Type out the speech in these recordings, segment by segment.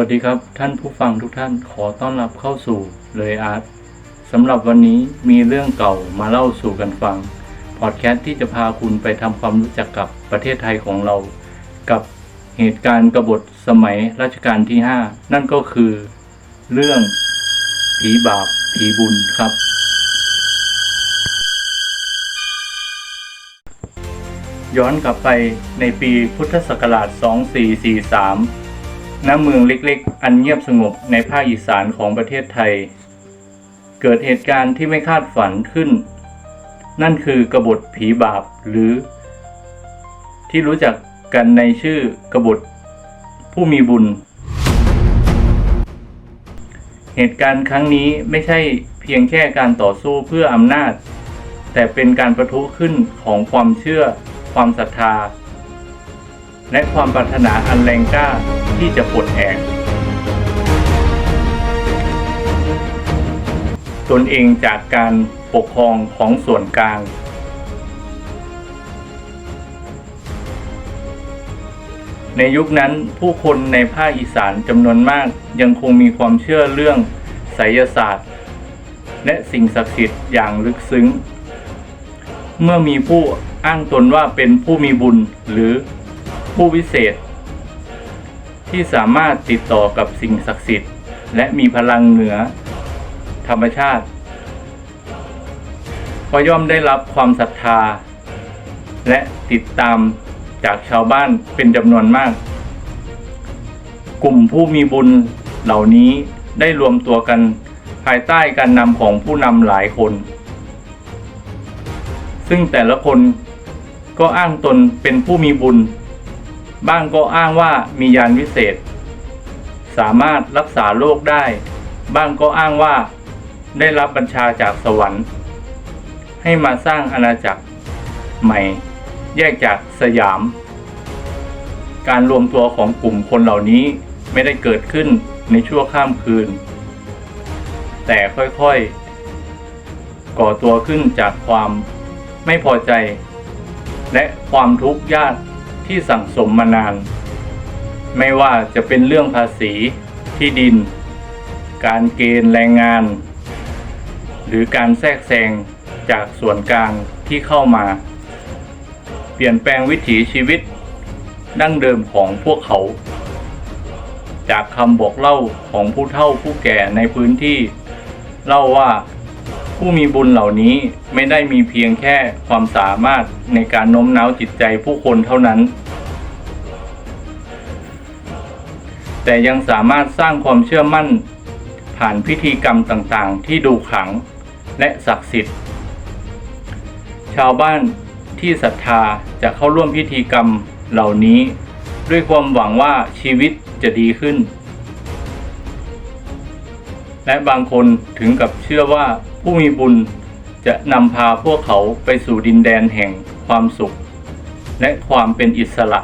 วัสดีครับท่านผู้ฟังทุกท่านขอต้อนรับเข้าสู่เลยอาร์ตสำหรับวันนี้มีเรื่องเก่ามาเล่าสู่กันฟัง พอดแคสต์ที่จะพาคุณไปทำความรู้จักกับประเทศไทยของเรา กับเหตุการณ์กบฏสมัยรัชกาลที่ 5 นั่นก็คือ เรื่องผีบาปผีบุญครับ ย้อนกลับไปในปีพุทธศักราช 2443 ณเมืองเล็กๆ อันเงียบสงบในภาคอีสานของประเทศไทย เกิดเหตุการณ์ที่ไม่คาดฝันขึ้น นั่นคือกบฏผีบาปหรือ ที่รู้จักกันในชื่อกบฏผู้มีบุญ เหตุการณ์ครั้งนี้ไม่ใช่เพียงแค่การต่อสู้เพื่ออำนาจ แต่เป็นการประทุขึ้นของความเชื่อ ความศรัทธา และความปรารถนาอันแรงกล้าที่จะปลดแอกตนเองจากการปกครองของส่วนกลาง ในยุคนั้นผู้คนในภาคอีสานจำนวนมากยังคงมีความเชื่อเรื่องไสยศาสตร์ และสิ่งศักดิ์สิทธิ์อย่างลึกซึ้ง เมื่อมีผู้อ้างตนว่าเป็นผู้มีบุญหรือ ผู้วิเศษ ที่สามารถติดต่อกับสิ่งศักดิ์สิทธิ์ และมีพลังเหนือ ธรรมชาติก็ย่อมได้รับความศรัทธา และติดตามจากชาวบ้านเป็นจำนวนมาก กลุ่มผู้มีบุญเหล่านี้ได้รวมตัวกันภายใต้การนำของผู้นำหลายคน ซึ่งแต่ละคนก็อ้างตนเป็นผู้มีบุญ บ้างก็อ้างว่ามียานวิเศษ สามารถรักษาโรคได้ บ้างก็อ้างว่า ได้รับบัญชาจากสวรรค์ ให้มาสร้างอาณาจักร ใหม่ แยกจากสยาม การรวมตัวของกลุ่มคนเหล่านี้ไม่ได้เกิดขึ้นในชั่วข้ามคืน แต่ค่อยๆ ก่อตัวขึ้นจากความไม่พอใจ และความทุกข์ยาก ที่สั่งสมมานาน ไม่ว่าจะเป็นเรื่องภาษีที่ดิน การเกณฑ์แรงงาน หรือการแทรกแซงจากส่วนกลางที่เข้ามา เปลี่ยนแปลงวิถีชีวิต ดั้งเดิมของพวกเขา จากคำบอกเล่าของผู้เฒ่าผู้แก่ในพื้นที่ เล่าว่า ผู้มีบุญเหล่านี้ไม่ได้มีเพียงแค่ความสามารถในการโน้มน้าวจิตใจผู้คนเท่านั้น แต่ยังสามารถสร้างความเชื่อมั่น ผ่านพิธีกรรมต่างๆ ที่ดูขลังและศักดิ์สิทธิ์ ชาวบ้านที่ศรัทธาจะเข้าร่วมพิธีกรรมเหล่านี้ ด้วยความหวังว่าชีวิตจะดีขึ้น และบางคนถึงกับเชื่อว่า ผู้มีบุญจะนำพาพวกเขาไปสู่ดินแดนแห่งความสุข และความเป็นอิสระ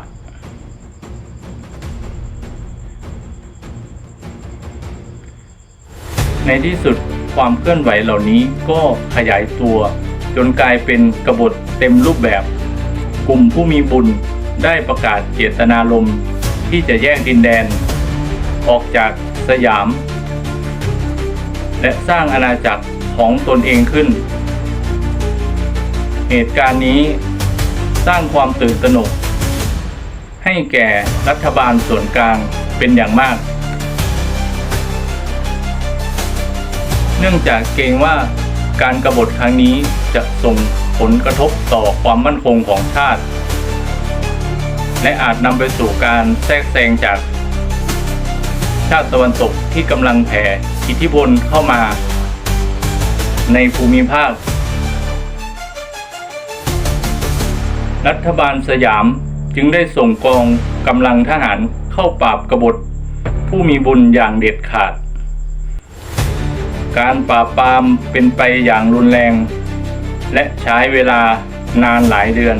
ในที่สุดความเคลื่อนไหวเหล่านี้ก็ขยายตัว จนกลายเป็นกบฏเต็มรูปแบบ กลุ่มผู้มีบุญได้ประกาศเจตนารมณ์ที่จะแยกดินแดน ออกจากสยาม และสร้างอาณาจักร ของตนเองขึ้น เหตุการณ์นี้สร้างความตื่นตระหนก ให้แก่รัฐบาลส่วนกลางเป็นอย่างมาก เนื่องจากเกรงว่าการกรบฏครั้งนี้จะส่งผลกระทบต่อความมั่นคงของชาติ และอาจนำไปสู่การแทรกแซงจากชาติตะวันตกที่กำลังแผ่อิทธิพลเข้ามา ในภูมิภาค รัฐบาลสยามจึงได้ส่งกองกำลังทหารเข้าปราบกบฏ ผู้มีบุญอย่างเด็ดขาด การปราบปรามเป็นไปอย่างรุนแรง และใช้เวลานานหลายเดือน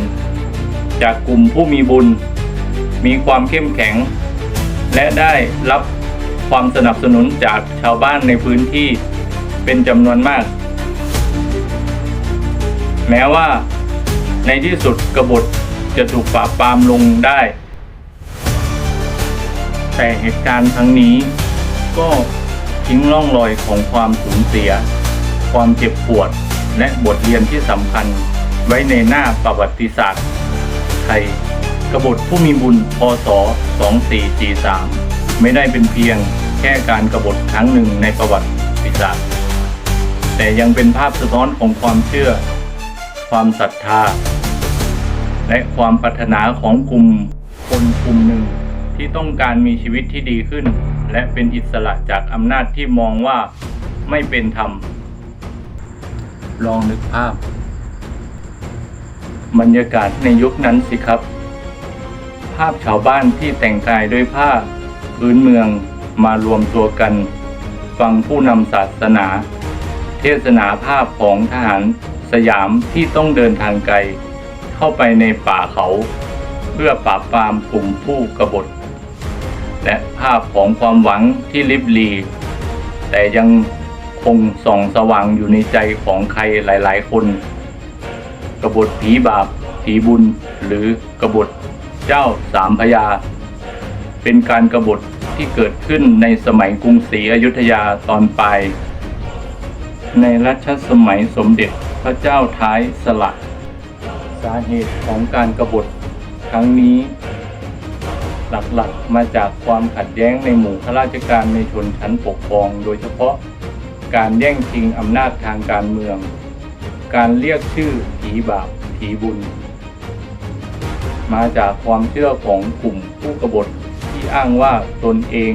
จากกลุ่มผู้มีบุญ มีความเข้มแข็ง และได้รับความสนับสนุนจากชาวบ้านในพื้นที่เป็นจำนวนมาก แม้ว่า ในที่สุดกบฏจะถูกปราบปรามลงได้ แต่เหตุการณ์ครั้งนี้ ก็ทิ้งร่องรอยของความสูญเสีย ความเจ็บปวดและบทเรียนที่สำคัญไว้ในหน้าประวัติศาสตร์ไทยกบฏผู้มีบุญพศ 2443 ไม่ได้เป็นเพียงแค่การกบฏครั้งหนึ่งในประวัติศาสตร์แต่ยังเป็นภาพสะท้อนของความเชื่อ ความศรัทธา และความปรารถนาของกลุ่มคนกลุ่มหนึ่ง ที่ต้องการมีชีวิตที่ดีขึ้น และเป็นอิสระจากอำนาจที่มองว่าไม่เป็นธรรม ลองนึกภาพ บรรยากาศในยุคนั้นสิครับ ภาพชาวบ้านที่แต่งกายด้วยผ้าพื้นเมืองมารวมตัวกัน ฟังผู้นำศาสนา เทศนาภาพของทหาร สยามที่ต้องเดินทางไกล เข้าไปในป่าเขา เพื่อปราบปรามกลุ่มผู้กบฏ และภาพของความหวังที่ลิบลี แต่ยังคงส่องสว่างอยู่ในใจของใครหลายๆ คน กบฏผีบาป ผีบุญ หรือกบฏเจ้าสามพยา เป็นการกบฏที่เกิดขึ้นในสมัยกรุงศรีอยุธยาตอนปลายในรัชสมัยสมเด็จ พระเจ้าท้ายสละ สาเหตุของการกบฏครั้งนี้ หลักๆมาจากความขัดแย้งในหมู่ข้าราชการในชนชั้นปกครอง โดยเฉพาะการแย่งชิงอำนาจทางการเมือง การเรียกชื่อผีบาปผีบุญ มาจากความเชื่อของกลุ่มผู้กบฏที่อ้างว่าตนเอง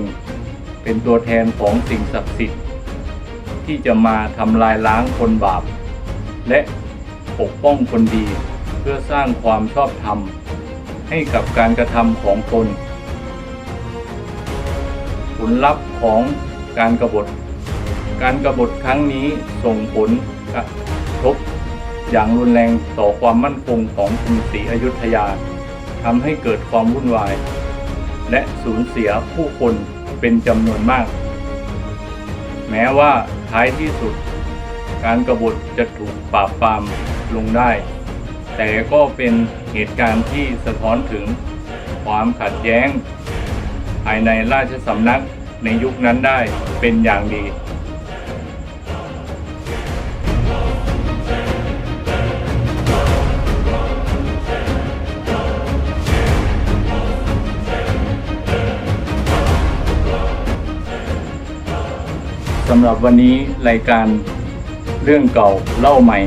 เป็นตัวแทนของสิ่งศักดิ์สิทธิ์ที่จะมาทำลายล้างคนบาป และปกป้องคนดี เพื่อสร้างความชอบธรรม ให้กับการกระทำของตนผลลัพธ์ของการกบฏ การกบฏครั้งนี้ส่งผลกระทบอย่างรุนแรงต่อความมั่นคงของกรุงศรีอยุธยาทำให้เกิดความวุ่นวาย และสูญเสียผู้คนเป็นจำนวนมาก แม้ว่าท้ายที่สุด การกรบฏจะถูกปราบปรามลงได้ แต่ก็เป็นเหตุการณ์ที่สะท้อนถึงความขัดแย้ง ภายในราชสำนักในยุคนั้นได้เป็นอย่างดีสำหรับวันนี้รายการ เรื่องเก่าเล่าใหม่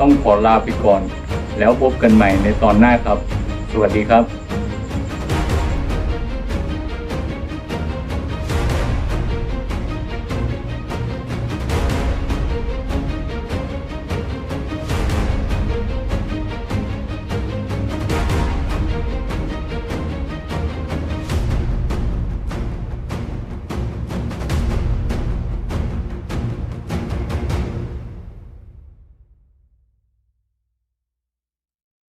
ต้องขอลาไปก่อน แล้วพบกันใหม่ในตอนหน้าครับ สวัสดีครับ